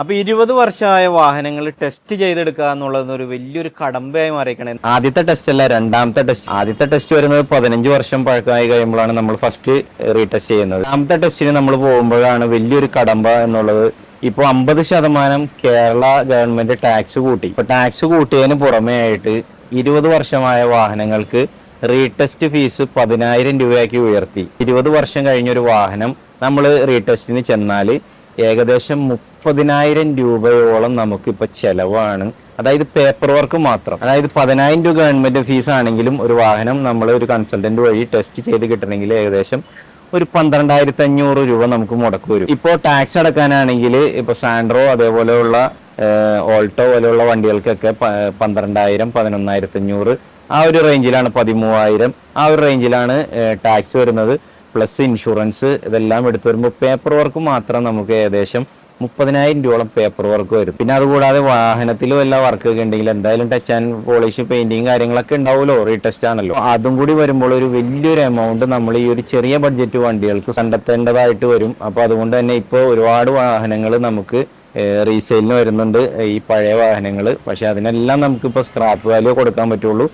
അപ്പൊ ഇരുപത് വർഷമായ വാഹനങ്ങൾ ടെസ്റ്റ് ചെയ്തെടുക്കുക എന്നുള്ളത് ഒരു വലിയൊരു കടമ്പയായി മാറിയിരിക്കണേ ആദ്യത്തെ ടെസ്റ്റ് അല്ല രണ്ടാമത്തെ ടെസ്റ്റ് ആദ്യത്തെ ടെസ്റ്റ് വരുന്നത് പതിനഞ്ച് വർഷം പഴക്കമായി കഴിയുമ്പോഴാണ് നമ്മൾ ഫസ്റ്റ് റീടെസ്റ്റ് ചെയ്യുന്നത്. രണ്ടാമത്തെ ടെസ്റ്റിന് നമ്മൾ പോകുമ്പോഴാണ് വലിയൊരു കടമ്പ എന്നുള്ളത്. ഇപ്പോൾ അമ്പത് ശതമാനം കേരള ഗവൺമെന്റ് ടാക്സ് കൂട്ടി. ഇപ്പൊ ടാക്സ് കൂട്ടിയതിന് പുറമേ ആയിട്ട് ഇരുപത് വർഷമായ വാഹനങ്ങൾക്ക് റീടെസ്റ്റ് ഫീസ് പതിനായിരം രൂപയാക്കി ഉയർത്തി. ഇരുപത് വർഷം കഴിഞ്ഞൊരു വാഹനം നമ്മൾ റീടെസ്റ്റിന് ചെന്നാൽ ഏകദേശം മുപ്പതിനായിരം രൂപയോളം നമുക്കിപ്പോൾ ചിലവാണ്. അതായത് പേപ്പർ വർക്ക് മാത്രം. അതായത് പതിനായിരം രൂപ ഗവൺമെന്റ് ഫീസ് ആണെങ്കിലും ഒരു വാഹനം നമ്മൾ ഒരു കൺസൾട്ടന്റ് വഴി ടെസ്റ്റ് ചെയ്ത് കിട്ടണമെങ്കിൽ ഏകദേശം ഒരു പന്ത്രണ്ടായിരത്തി അഞ്ഞൂറ് രൂപ നമുക്ക് മുടക്ക് വരും. ഇപ്പോൾ ടാക്സ് അടക്കാനാണെങ്കിൽ ഇപ്പോൾ സാൻഡ്രോ അതേപോലെയുള്ള ഓൾട്ടോ പോലെയുള്ള വണ്ടികൾക്കൊക്കെ പന്ത്രണ്ടായിരം പതിനൊന്നായിരത്തി അഞ്ഞൂറ് ആ ഒരു റേഞ്ചിലാണ് പതിമൂവായിരം ആ ഒരു റേഞ്ചിലാണ് ടാക്സ് വരുന്നത്. പ്ലസ് ഇൻഷുറൻസ് ഇതെല്ലാം എടുത്തു വരുമ്പോൾ പേപ്പർ വർക്ക് മാത്രം നമുക്ക് ഏകദേശം മുപ്പതിനായിരം രൂപയോളം പേപ്പർ വർക്ക് വരും. പിന്നെ അതുകൂടാതെ വാഹനത്തിൽ വല്ല വർക്ക് ഒക്കെ ഉണ്ടെങ്കിൽ എന്തായാലും ടച്ച് ആൻഡ് പോളിഷ് പെയിന്റിങ് കാര്യങ്ങളൊക്കെ ഉണ്ടാവുമല്ലോ റീടെസ്റ്റ് ആണല്ലോ. അതും കൂടി വരുമ്പോൾ ഒരു വലിയൊരു എമൗണ്ട് നമ്മൾ ഈ ഒരു ചെറിയ ബഡ്ജറ്റ് വണ്ടികൾക്ക് കണ്ടെത്തേണ്ടതായിട്ട് വരും. അപ്പോൾ അതുകൊണ്ട് തന്നെ ഇപ്പോൾ ഒരുപാട് വാഹനങ്ങൾ നമുക്ക് റീസെയിലിന് വരുന്നുണ്ട്. ഈ പഴയ വാഹനങ്ങൾ. പക്ഷെ അതിനെല്ലാം നമുക്കിപ്പോൾ സ്ക്രാപ്പ് വാല്യൂ കൊടുക്കാൻ പറ്റുള്ളൂ.